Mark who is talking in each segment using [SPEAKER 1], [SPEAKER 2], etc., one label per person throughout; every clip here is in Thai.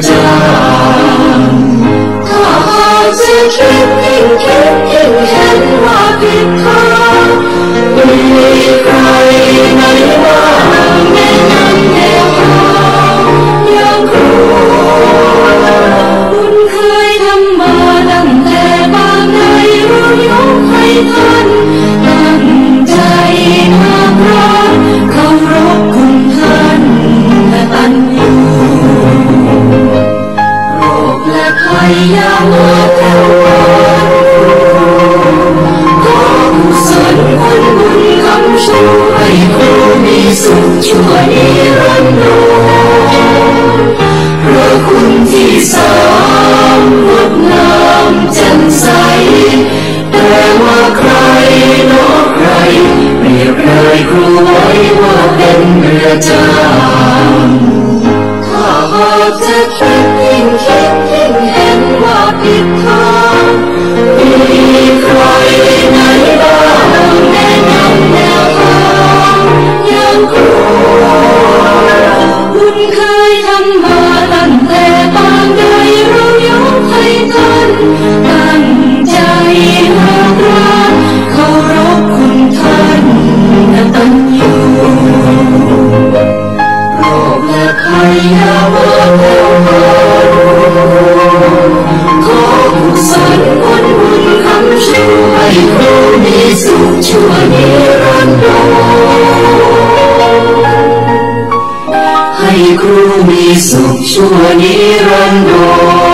[SPEAKER 1] 家，他好在春明天天看我变大。 ที่สา
[SPEAKER 2] มงดงามจันใส แต่ว่าใครนอ
[SPEAKER 1] กใครเปรียบใครครูไว้ว่าเป็นเรือจ้างข้าหากจะ 速速尼伦度。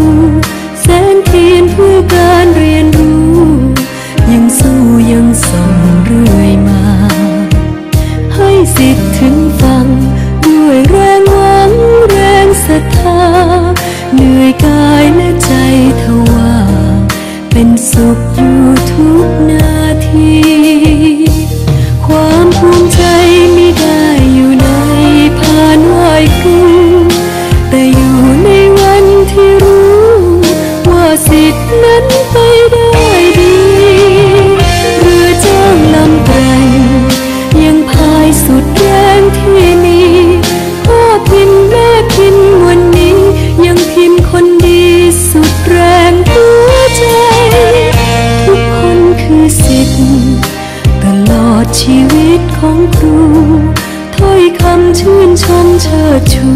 [SPEAKER 3] นเชิดชู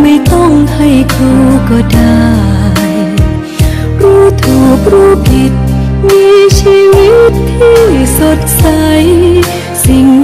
[SPEAKER 3] ไม่ต้องให้ครูก็ได้ รู้ถูกรู้ผิด มีชีวิตที่สดใส สิ่ง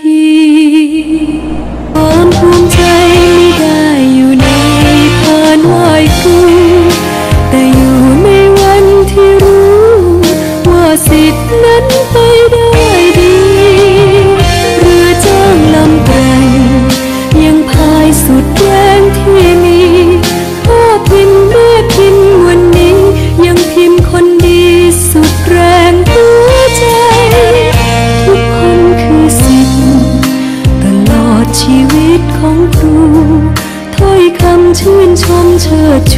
[SPEAKER 3] ี